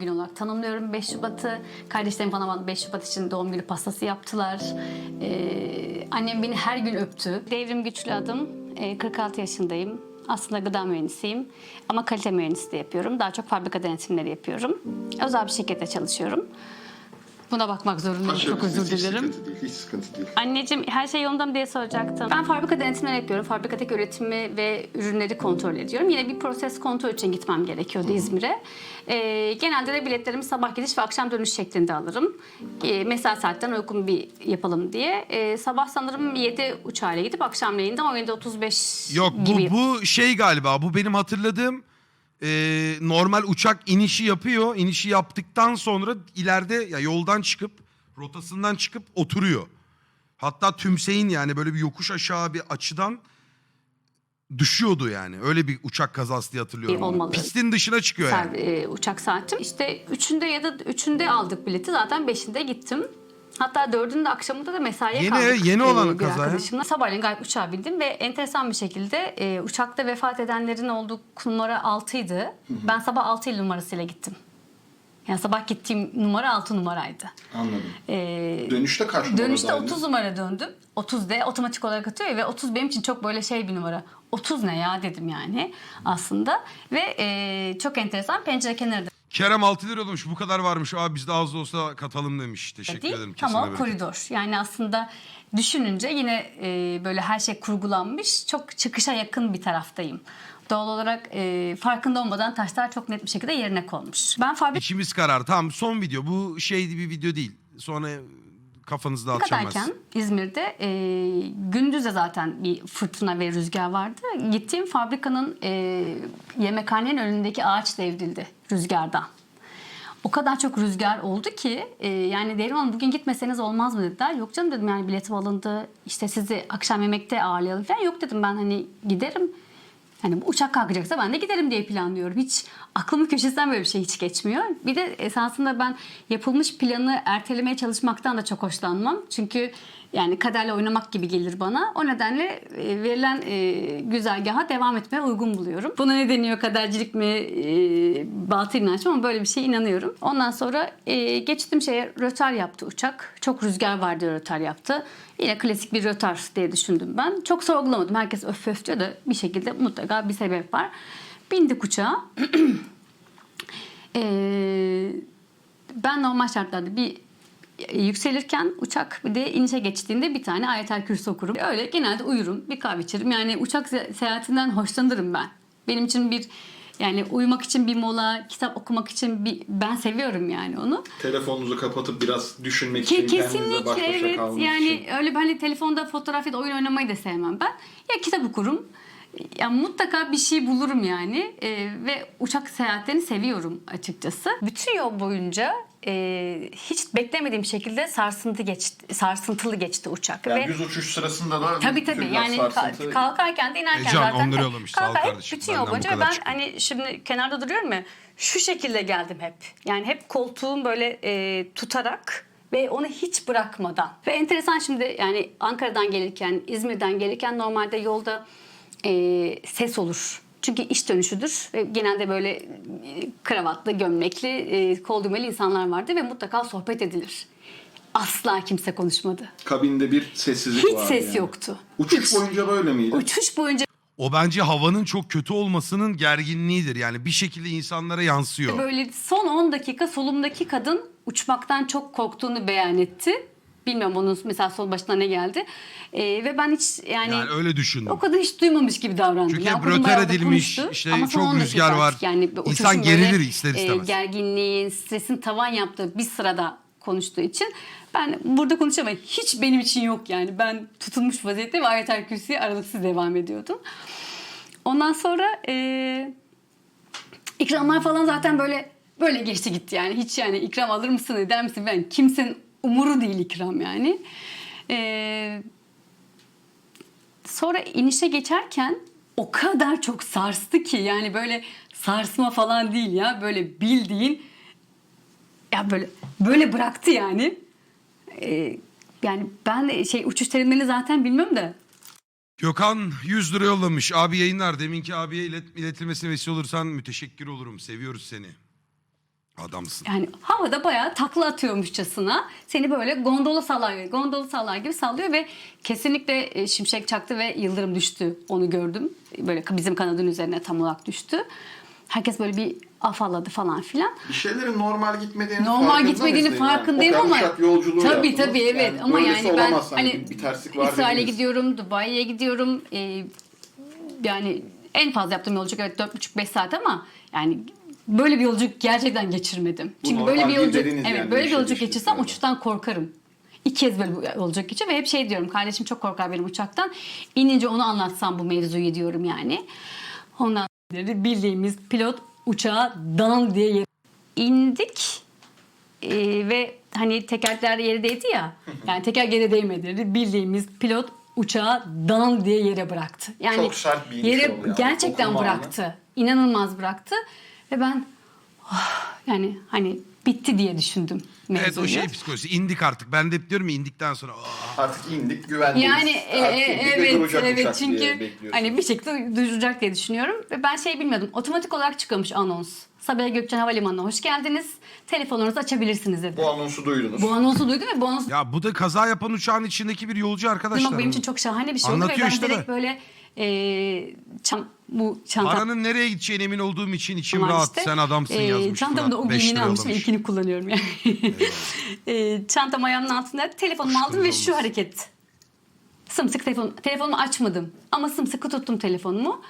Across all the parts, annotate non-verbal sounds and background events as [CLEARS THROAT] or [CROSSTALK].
gün olarak tanımlıyorum 5 Şubat'ı. Kardeşlerim bana 5 Şubat için doğum günü pastası yaptılar. Ee, annem beni her gün öptü. Devrim güçlü adım. Ee, 46 yaşındayım. Aslında gıda mühendisiyim ama kalite mühendisliği yapıyorum. Daha çok fabrika denetimleri yapıyorum. Özel bir şirkette çalışıyorum. Buna bakmak zorundayım. Çok özür Hiç dilerim. sıkıntı değil, hiç sıkıntı değil. Anneciğim her şey yolunda mı diye soracaktım. Ben fabrika denetimleri yapıyorum. Fabrikadaki üretimi ve ürünleri kontrol ediyorum. Yine bir proses kontrol için gitmem gerekiyordu İzmir'e. Ee, genelde de biletlerimi sabah gidiş ve akşam dönüş şeklinde alırım. Ee, mesai saatten uygun bir yapalım diye. Ee, sabah sanırım 7 uçağıyla gidip akşamleyin de 17.35 Yok bu, gibi. bu şey galiba bu benim hatırladığım e, normal uçak inişi yapıyor. İnişi yaptıktan sonra ileride ya yoldan çıkıp rotasından çıkıp oturuyor. Hatta tümseyin yani böyle bir yokuş aşağı bir açıdan düşüyordu yani. Öyle bir uçak kazası diye hatırlıyorum. onu. Olmalı. Pistin dışına çıkıyor yani. Ser- e, uçak saatim. İşte üçünde ya da üçünde aldık bileti. Zaten beşinde gittim. Hatta dördünde akşamında da mesaiye Yeni- kaldık. yeni olan e, bir kaza arkadaşımla. Sabahleyin gayet uçağa bindim ve enteresan bir şekilde e, uçakta vefat edenlerin olduğu numara 6'ydı. Ben sabah 6 il numarasıyla gittim. Yani sabah gittiğim numara 6 numaraydı. Anladım. E, Dönüşte kaç numaradaydı? Dönüşte 30 numara döndüm. 30 de otomatik olarak atıyor ya ve 30 benim için çok böyle şey bir numara. 30 ne ya dedim yani aslında. Ve e, çok enteresan pencere kenarı Kerem 6 lira olmuş bu kadar varmış. Abi biz de az da olsa katalım demiş. Teşekkür değil ederim. o bereket. koridor. Yani aslında düşününce yine e, böyle her şey kurgulanmış. Çok çıkışa yakın bir taraftayım. Doğal olarak e, farkında olmadan taşlar çok net bir şekilde yerine konmuş. Ben fabrika İçimiz karar. Tamam son video. Bu şey bir video değil. Sonra kafanızı dağıtacağım size. İzmir'de e, gündüz de zaten bir fırtına ve rüzgar vardı. Gittiğim fabrikanın e, yemekhanenin önündeki ağaç devrildi rüzgardan. O kadar çok rüzgar oldu ki e, yani Devrim Hanım bugün gitmeseniz olmaz mı dediler. Yok canım dedim yani biletim alındı işte sizi akşam yemekte ağırlayalım falan. Yok dedim ben hani giderim. Hani uçak kalkacaksa ben de giderim diye planlıyorum. Hiç aklımın köşesinden böyle bir şey hiç geçmiyor. Bir de esasında ben yapılmış planı ertelemeye çalışmaktan da çok hoşlanmam. Çünkü yani kaderle oynamak gibi gelir bana. O nedenle e, verilen e, güzergaha devam etmeye uygun buluyorum. Buna ne deniyor kadercilik mi, e, batıl inanç ama böyle bir şeye inanıyorum. Ondan sonra e, geçtim şeye rötar yaptı uçak. Çok rüzgar var diye rötar yaptı. Yine klasik bir rötar diye düşündüm ben. Çok sorgulamadım. Herkes öf öf diyor da bir şekilde mutlaka bir sebep var. Bindik uçağa. [CLEARS THROAT] Ee, ben normal şartlarda bir yükselirken uçak bir de inişe geçtiğinde bir tane ayetel kürsü okurum. Öyle genelde uyurum, bir kahve içerim. Yani uçak se- seyahatinden hoşlanırım ben. Benim için bir yani uyumak için bir mola, kitap okumak için bir ben seviyorum yani onu. Telefonunuzu kapatıp biraz düşünmek Ke- için, kesinlikle baş başa evet. Yani için. öyle hani telefonda fotoğraf ya da oyun oynamayı da sevmem ben. Ya kitap okurum. Ya mutlaka bir şey bulurum yani Ee, ve uçak seyahatlerini seviyorum açıkçası. Bütün yol boyunca e, hiç beklemediğim şekilde sarsıntı geçti, sarsıntılı geçti uçak Yani ve düz uçuş sırasında da Tabii tabii yani sarsıntı- ka- kalkarken de inerken Ecem, zaten onları yollamış. Sağ ol kalkar- hep kardeşim. bütün yol boyunca ben çıktı. hani şimdi kenarda duruyorum ya şu şekilde geldim hep. Yani hep koltuğum böyle e, tutarak ve onu hiç bırakmadan. Ve enteresan şimdi yani Ankara'dan gelirken, İzmir'den gelirken normalde yolda e, ses olur. Çünkü iş dönüşüdür ve genelde böyle e, kravatlı, gömlekli, e, kol düğmeli insanlar vardı ve mutlaka sohbet edilir. Asla kimse konuşmadı. Kabinde bir sessizlik Hiç vardı ses yani. yoktu. Uçuş Hiç. boyunca böyle miydi? Uçuş boyunca O bence havanın çok kötü olmasının gerginliğidir. Yani bir şekilde insanlara yansıyor. Böyle son 10 dakika solumdaki kadın uçmaktan çok korktuğunu beyan etti. Bilmiyorum onun mesela sol başına ne geldi. Ee, ve ben hiç yani, Yani öyle düşündüm. o kadar hiç duymamış gibi davrandım. Çünkü hep o kadın röter bayağı da edilmiş, konuştu. işte Ama çok son 10 rüzgar dakika var. artık Yani uçuşun İnsan böyle, gerilir ister istemez. gerginliğin, stresin tavan yaptığı bir sırada konuştuğu için ben burada konuşamayım. Hiç benim için yok yani. Ben tutulmuş vaziyette ve ayetel kürsüye aralıksız devam ediyordum. Ondan sonra eee İkramlar falan zaten böyle böyle geçti gitti yani. Hiç yani ikram alır mısın eder misin ben kimsenin umuru değil ikram yani. Ee, sonra inişe geçerken o kadar çok sarstı ki yani böyle sarsma falan değil ya böyle bildiğin ya böyle böyle bıraktı yani. Ee, yani ben şey uçuş terimlerini zaten bilmiyorum da Gökhan 100 lira yollamış. Abi yayınlar. Deminki abiye ilet, iletilmesine vesile olursan müteşekkir olurum. Seviyoruz seni. Adamsın. Yani havada bayağı takla atıyormuşçasına seni böyle gondola sallar, gondola sallar gibi sallıyor ve kesinlikle e, şimşek çaktı ve yıldırım düştü. Onu gördüm. Böyle bizim kanadın üzerine tam olarak düştü. Herkes böyle bir afalladı falan filan. Bir şeylerin normal gitmediğini Normal gitmediğini farkındayım kadar ama yolculuğu tabii yaptınız. tabii evet ama böylesi yani ben hani bir, terslik var İsrail'e dediniz. gidiyorum, Dubai'ye gidiyorum. Ee, yani en fazla yaptığım yolculuk evet 4,5-5 saat ama yani böyle bir yolculuk gerçekten geçirmedim. Bu Çünkü böyle bir yolculuk evet yani böyle bir işe yolculuk geçirsem yani. uçuştan korkarım. İki kez böyle bir yolculuk geçiyor ve hep şey diyorum kardeşim çok korkar benim uçaktan. İnince onu anlatsam bu mevzuyu diyorum yani. Ondan bildiğimiz pilot uçağa dan diye yere indik. Ee, ve hani tekerler yere değdi ya. Yani teker yere değmedi. Bildiğimiz pilot uçağı dan diye yere bıraktı. Yani Çok sert bir yere yani. gerçekten Okuma bıraktı. İnanılmaz bıraktı. Ve ben "Oh," yani hani bitti diye düşündüm Evet o şey psikolojisi. indik artık. Ben de hep diyorum ya indikten sonra. "Aa, Artık indik güvendeyiz. Yani e, e, indik ve evet evet çünkü hani bir şekilde duracak diye düşünüyorum ve ben şey bilmiyordum. Otomatik olarak çıkıyormuş anons. Sabiha Gökçen Havalimanı'na hoş geldiniz. Telefonunuzu açabilirsiniz dedi. Bu anonsu duydunuz. Bu anonsu duydum ve bu anonsu Ya bu da kaza yapan uçağın içindeki bir yolcu arkadaşlar. duymak benim için çok şahane bir şey oldu ve Anlatıyor ben işte direkt de. böyle e, çan- bu çanta Paranın nereye gideceğine emin olduğum için içim var rahat. işte. Sen adamsın Ee, yazmış. Çantamı da o giyimini lira almışım. İlkini kullanıyorum yani. ee, [LAUGHS] çantam ayağımın altında. Telefonumu aldım ve Kuşkunuz şu olmasın. hareket. Sımsıkı telefon, telefonumu açmadım. Ama sımsıkı tuttum telefonumu.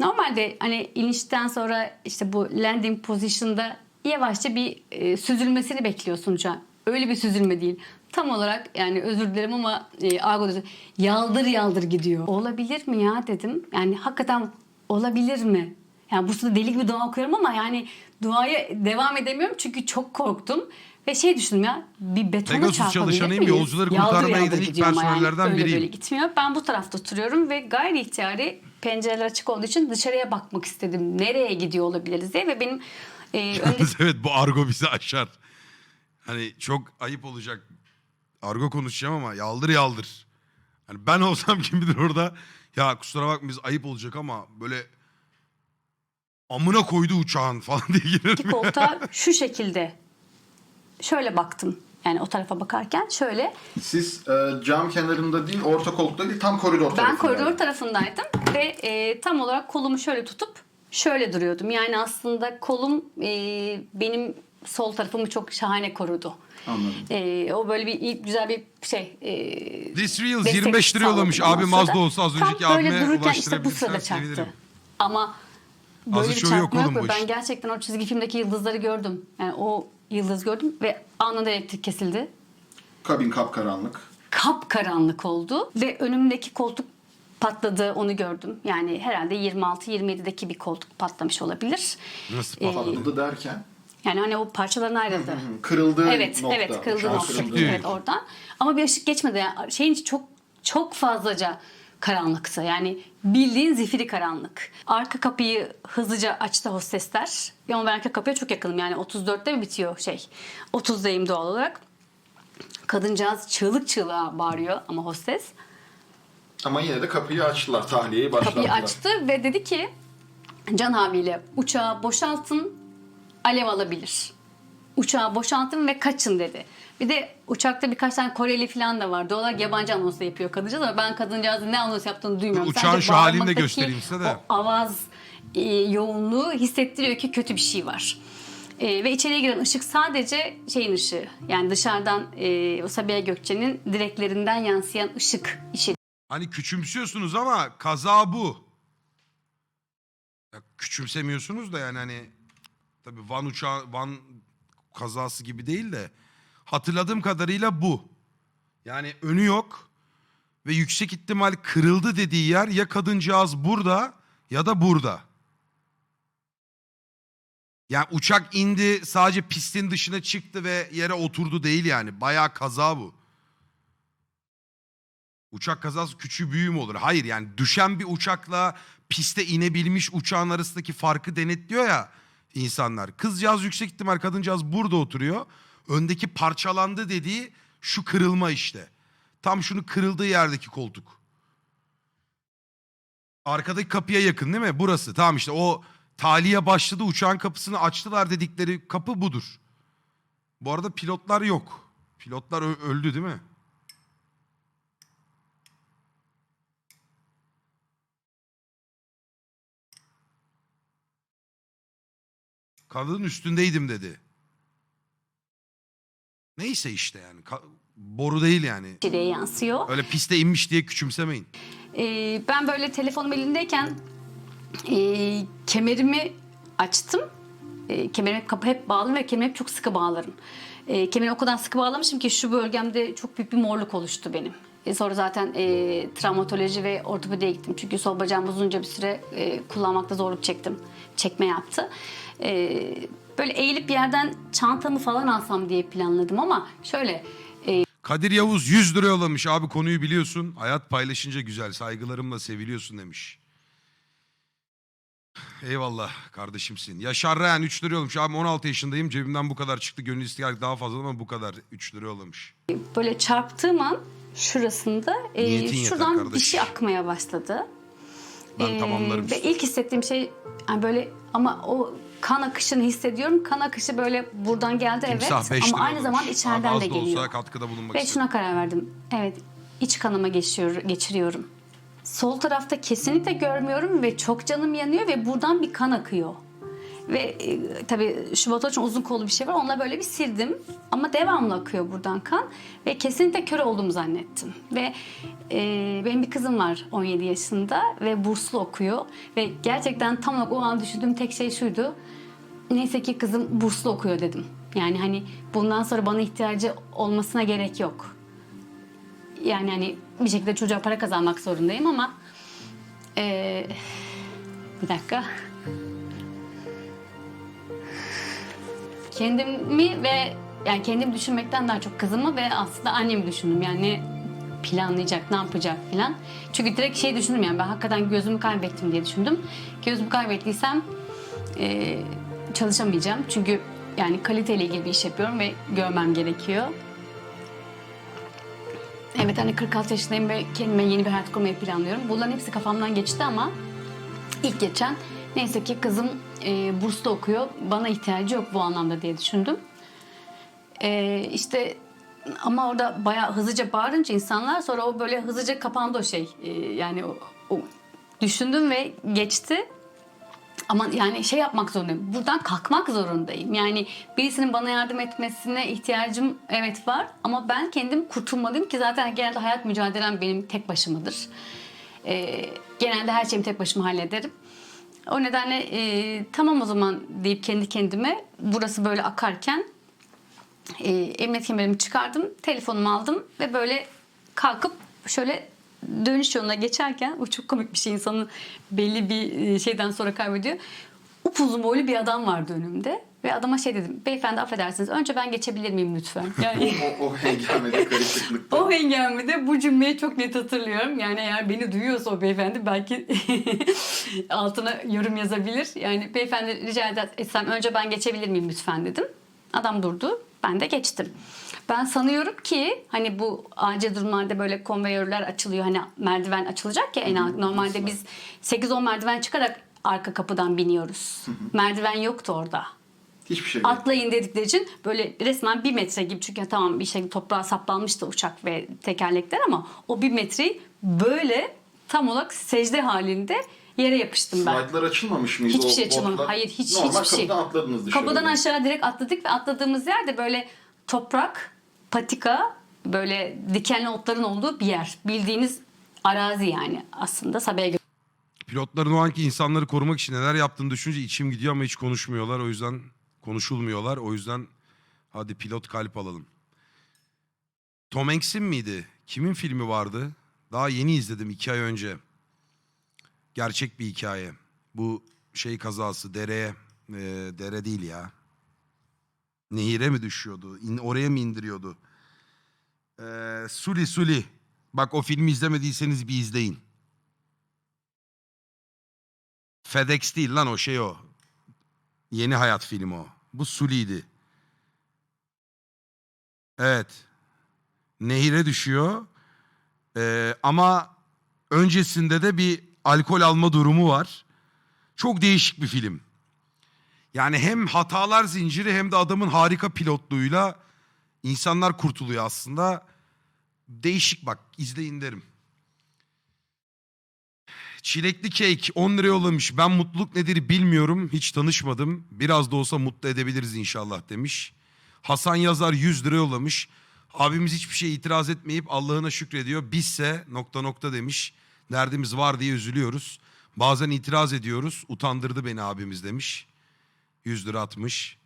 Normalde hani inişten sonra işte bu landing position'da yavaşça bir e, süzülmesini bekliyorsun uçağın. Öyle bir süzülme değil. Tam olarak yani özür dilerim ama e, argoda yaldır yaldır gidiyor. Olabilir mi ya dedim. Yani hakikaten olabilir mi? Yani bu sırada deli gibi dua okuyorum ama yani duaya devam edemiyorum çünkü çok korktum. Ve şey düşündüm ya bir betona Pegasus çarpabilir çalışanıyım, miyiz? yolcuları kurtarmaya giden ilk personellerden öyle biriyim. Böyle gitmiyor. Ben bu tarafta oturuyorum ve gayri ihtiyari pencereler açık olduğu için dışarıya bakmak istedim. Nereye gidiyor olabiliriz diye ve benim e, [LAUGHS] önde Yalnız evet bu argo bizi aşar. Hani çok ayıp olacak. Argo konuşacağım ama yaldır yaldır. Hani ben [LAUGHS] olsam kim bilir orada ya kusura bakma biz ayıp olacak ama böyle amına koydu uçağın [LAUGHS] falan diye girerim. koltuğa şu şekilde şöyle baktım. Yani o tarafa bakarken şöyle Siz e, cam kenarında değil, orta koltukta değil, tam koridor Ben tarafında. koridor tarafındaydım ve e, tam olarak kolumu şöyle tutup şöyle duruyordum. Yani aslında kolum e, benim sol tarafımı çok şahane korudu. Anladım. E, o böyle bir iyi- güzel bir şey. E, This Reels destek 25 lira yollamış. Abi Mazda olsa az Tam önceki böyle abime dururken işte bu ulaştırabilirsen sırada çarptı. Ama böyle Azı bir yok çarpma yok ve bu ben gerçekten o çizgi filmdeki yıldızları gördüm. Yani o yıldız gördüm ve anında elektrik kesildi. Kabin kapkaranlık. kapkaranlık oldu ve önümdeki koltuk patladı onu gördüm. Yani herhalde 26-27'deki bir koltuk patlamış olabilir. Nasıl Ee, patladı? Patladı derken Yani hani o parçalarına ayrıldı. kırıldığı evet, nokta. evet kırıldı uçağın nokta. kırıldığı Evet oradan. Ama bir ışık geçmedi. Yani şeyin çok çok fazlaca karanlıktı. Yani bildiğin zifiri karanlık. Arka kapıyı hızlıca açtı hostesler. Ama ben arka kapıya çok yakınım. Yani 34'te mi bitiyor şey? 30'dayım doğal olarak. Kadıncağız çığlık çığlığa bağırıyor ama hostes. Ama yine de kapıyı açtılar, tahliyeyi başlattılar. Kapıyı açtı ve dedi ki Can abiyle uçağı boşaltın alev alabilir. Uçağı boşaltın ve kaçın dedi. Bir de uçakta birkaç tane Koreli falan da var. Doğal olarak yabancı anons da yapıyor kadıncağız ama ben kadıncağızın ne anons yaptığını duymuyorum. Uçağın Sadece şu halini de göstereyim size de. O avaz e, yoğunluğu hissettiriyor ki kötü bir şey var. E, ve içeriye giren ışık sadece şeyin ışığı. Yani dışarıdan e, o Sabiha Gökçe'nin direklerinden yansıyan ışık işi Hani küçümsüyorsunuz ama kaza bu. Ya küçümsemiyorsunuz da yani hani tabii Van uçağı Van kazası gibi değil de hatırladığım kadarıyla bu. Yani önü yok ve yüksek ihtimal kırıldı dediği yer ya kadıncağız burada ya da burada. Yani uçak indi sadece pistin dışına çıktı ve yere oturdu değil yani. Bayağı kaza bu. Uçak kazası küçüğü büyüğü mü olur? Hayır yani düşen bir uçakla piste inebilmiş uçağın arasındaki farkı denetliyor ya insanlar. Kızcağız yüksek ihtimal kadıncağız burada oturuyor. Öndeki parçalandı dediği şu kırılma işte. Tam şunu kırıldığı yerdeki koltuk. Arkadaki kapıya yakın değil mi? Burası. Tamam işte o taliye başladı uçağın kapısını açtılar dedikleri kapı budur. Bu arada pilotlar yok. Pilotlar öldü değil mi? Kadının üstündeydim dedi. Neyse işte yani. Ka- boru değil yani. içeriye yansıyor. Öyle piste inmiş diye küçümsemeyin. Ee, ben böyle telefonum elimdeyken e, kemerimi açtım. E, kemerimi kapı hep bağlarım ve kemerimi hep çok sıkı bağlarım. E, kemerimi o kadar sıkı bağlamışım ki şu bölgemde çok büyük bir morluk oluştu benim. E, sonra zaten e, travmatoloji ve ortopediye gittim. Çünkü sol bacağım uzunca bir süre e, kullanmakta zorluk çektim. Çekme yaptı. E, böyle eğilip yerden çantamı falan alsam diye planladım ama şöyle Kadir Yavuz 100 lira yollamış. Abi konuyu biliyorsun. Hayat paylaşınca güzel. Saygılarımla seviliyorsun demiş. Eyvallah kardeşimsin. Yaşar Rehan 3 lira yollamış. Abi 16 yaşındayım. Cebimden bu kadar çıktı. Gönül isteyen daha fazla ama bu kadar. 3 lira yollamış. böyle çarptığım an şurasında e, Niyetin yeter şuradan bir kardeş. şey akmaya başladı. Ben Ee, tamamlarım. Ve ilk hissettiğim şey yani böyle ama o kan akışını hissediyorum. Kan akışı böyle buradan geldi Timsah evet 5 lira ama aynı yollamış. zamanda Abi içeriden az de da olsa geliyor. katkıda bulunmak Ve istedim. şuna karar verdim. Evet iç kanama geçiyor, geçiriyorum. Sol tarafta kesinlikle görmüyorum ve çok canım yanıyor ve buradan bir kan akıyor. Ve e, tabii Şubat için uzun kollu bir şey var. Onunla böyle bir sildim. Ama devamlı akıyor buradan kan. Ve kesinlikle kör olduğumu zannettim. Ve e, benim bir kızım var 17 yaşında ve burslu okuyor. Ve gerçekten tam olarak o an düşündüğüm tek şey şuydu. Neyse ki kızım burslu okuyor dedim. Yani hani bundan sonra bana ihtiyacı olmasına gerek yok. Yani hani bir şekilde çocuğa para kazanmak zorundayım ama e, bir dakika. Kendimi ve yani kendimi düşünmekten daha çok kızımı ve aslında annemi düşündüm. Yani planlayacak, ne yapacak filan. Çünkü direkt şey düşündüm yani ben hakikaten gözümü kaybettim diye düşündüm. Gözümü kaybettiysem e, çalışamayacağım. Çünkü yani kaliteyle ilgili bir iş yapıyorum ve görmem gerekiyor. Evet hani 46 yaşındayım ve kendime yeni bir hayat kurmayı planlıyorum. Bunların hepsi kafamdan geçti ama ilk geçen neyse ki kızım e, burslu okuyor. Bana ihtiyacı yok bu anlamda diye düşündüm. E, işte ama orada bayağı hızlıca bağırınca insanlar sonra o böyle hızlıca kapandı o şey. E, yani o, o düşündüm ve geçti. Ama yani şey yapmak zorundayım. Buradan kalkmak zorundayım. Yani birisinin bana yardım etmesine ihtiyacım evet var. Ama ben kendim kurtulmalıyım ki zaten genelde hayat mücadelem benim tek başımadır. Ee, genelde her şeyimi tek başıma hallederim. O nedenle e, tamam o zaman deyip kendi kendime burası böyle akarken e, emniyet kemerimi çıkardım, telefonumu aldım ve böyle kalkıp şöyle dönüş yoluna geçerken bu çok komik bir şey insanın belli bir e, şeyden sonra kaybediyor. Upuzun boylu bir adam vardı önümde ve adama şey dedim beyefendi affedersiniz önce ben geçebilir miyim lütfen? [LAUGHS] Yani o, o hengamede karışıklıkta. [LAUGHS] o hengamede bu cümleyi çok net hatırlıyorum. Yani eğer beni duyuyorsa o beyefendi belki [LAUGHS] altına yorum yazabilir. Yani beyefendi rica etsem önce ben geçebilir miyim lütfen dedim. Adam durdu. Ben de geçtim. Ben sanıyorum ki hani bu acil durumlarda böyle konveyörler açılıyor. Hani merdiven açılacak ya en alt. Normalde biz 8-10 merdiven çıkarak arka kapıdan biniyoruz. Merdiven yoktu orada Hiçbir şey yok. atlayın dedikleri için böyle resmen bir metre gibi çünkü tamam bir şey toprağa saplanmıştı uçak ve tekerlekler ama o bir metreyi böyle tam olarak secde halinde yere yapıştım ben. Slide'lar açılmamış mıydı? Hiçbir şey açılmamış. Hayır hiç Normal hiçbir şey. kapıdan atladınız dışarı. Kapıdan aşağı direkt atladık ve atladığımız yer de böyle toprak, patika, böyle dikenli otların olduğu bir yer. Bildiğiniz arazi yani aslında Sabiha Pilotların o anki insanları korumak için neler yaptığını düşününce içim gidiyor ama hiç konuşmuyorlar. O yüzden konuşulmuyorlar. O yüzden hadi pilot kalp alalım. Tom Hanks'in miydi? Kimin filmi vardı? Daha yeni izledim iki ay önce. Gerçek bir hikaye. Bu şey kazası dereye. e, dere değil ya. Nehire mi düşüyordu? İn- oraya mı indiriyordu? E, Suli Suli. Bak o filmi izlemediyseniz bir izleyin. FedEx değil lan o şey o. Yeni Hayat filmi o. Bu Suli'ydi. Evet. Nehire düşüyor. Ee, ama öncesinde de bir alkol alma durumu var. Çok değişik bir film. Yani hem hatalar zinciri hem de adamın harika pilotluğuyla insanlar kurtuluyor aslında. Değişik bak izleyin derim. Çilekli kek 10 lira yollamış. Ben mutluluk nedir bilmiyorum. Hiç tanışmadım. Biraz da olsa mutlu edebiliriz inşallah demiş. Hasan Yazar 100 lira yollamış. Abimiz hiçbir şeye itiraz etmeyip Allah'ına şükrediyor. Bizse nokta nokta demiş. Derdimiz var diye üzülüyoruz. Bazen itiraz ediyoruz. Utandırdı beni abimiz demiş. 100 lira atmış.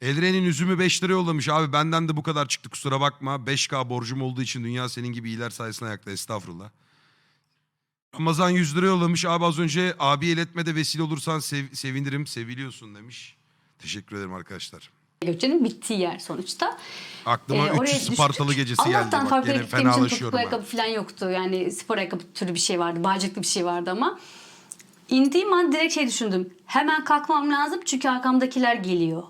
Elren'in üzümü 5 lira yollamış. Abi benden de bu kadar çıktı kusura bakma. 5K borcum olduğu için dünya senin gibi iyiler sayesinde ayakta estağfurullah. Ramazan 100 lira yollamış. Abi az önce abi iletmede vesile olursan sev- sevinirim. Seviliyorsun demiş. Teşekkür ederim arkadaşlar. Gökçe'nin bittiği yer sonuçta. Aklıma Ee, oraya 300 düştük. Spartalı gecesi geldi. Allah'tan Bak fabrikaya gene gittiğim için fenalaşıyorum. topuklu ayakkabı falan yoktu. Yani spor ayakkabı türü bir şey vardı. Bağcıklı bir şey vardı ama. indiğim an direkt şey düşündüm. Hemen kalkmam lazım çünkü arkamdakiler geliyor.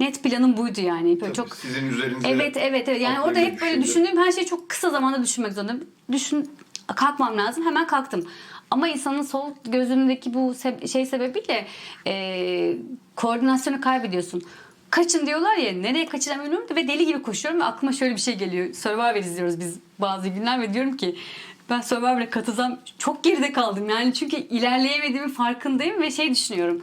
Net planım buydu yani. Böyle Tabii çok sizin üzerinize Evet evet evet. Yani orada hep böyle düşündüğüm her şeyi çok kısa zamanda düşünmek zorundayım. Düşün kalkmam lazım. Hemen kalktım. Ama insanın sol gözündeki bu şey sebebiyle e, koordinasyonu kaybediyorsun. Kaçın diyorlar ya nereye kaçacağımı bilmiyorum ve deli gibi koşuyorum ve aklıma şöyle bir şey geliyor. Survivor izliyoruz biz bazı günler ve diyorum ki ben Survivor'a katılsam çok geride kaldım. Yani çünkü ilerleyemediğimin farkındayım ve şey düşünüyorum.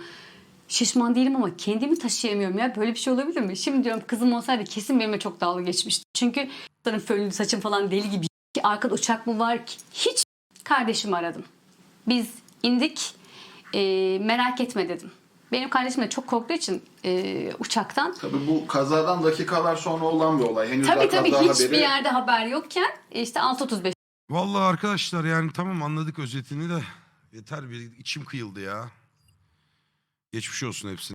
Şişman değilim ama kendimi taşıyamıyorum ya. Böyle bir şey olabilir mi? Şimdi diyorum kızım olsaydı kesin benimle çok dalga geçmişti. Çünkü benim fönlü saçım falan deli gibi. Ki Arkada uçak mı var ki? Hiç kardeşimi aradım. Biz indik e, merak etme dedim. Benim kardeşim de çok korktuğu için e, uçaktan. Tabii bu kazadan dakikalar sonra olan bir olay. Henüz Tabii tabii hiçbir haberi- yerde haber yokken e, işte 6.35 Vallahi arkadaşlar yani tamam anladık özetini de yeter bir içim kıyıldı ya. Geçmiş olsun hepsine.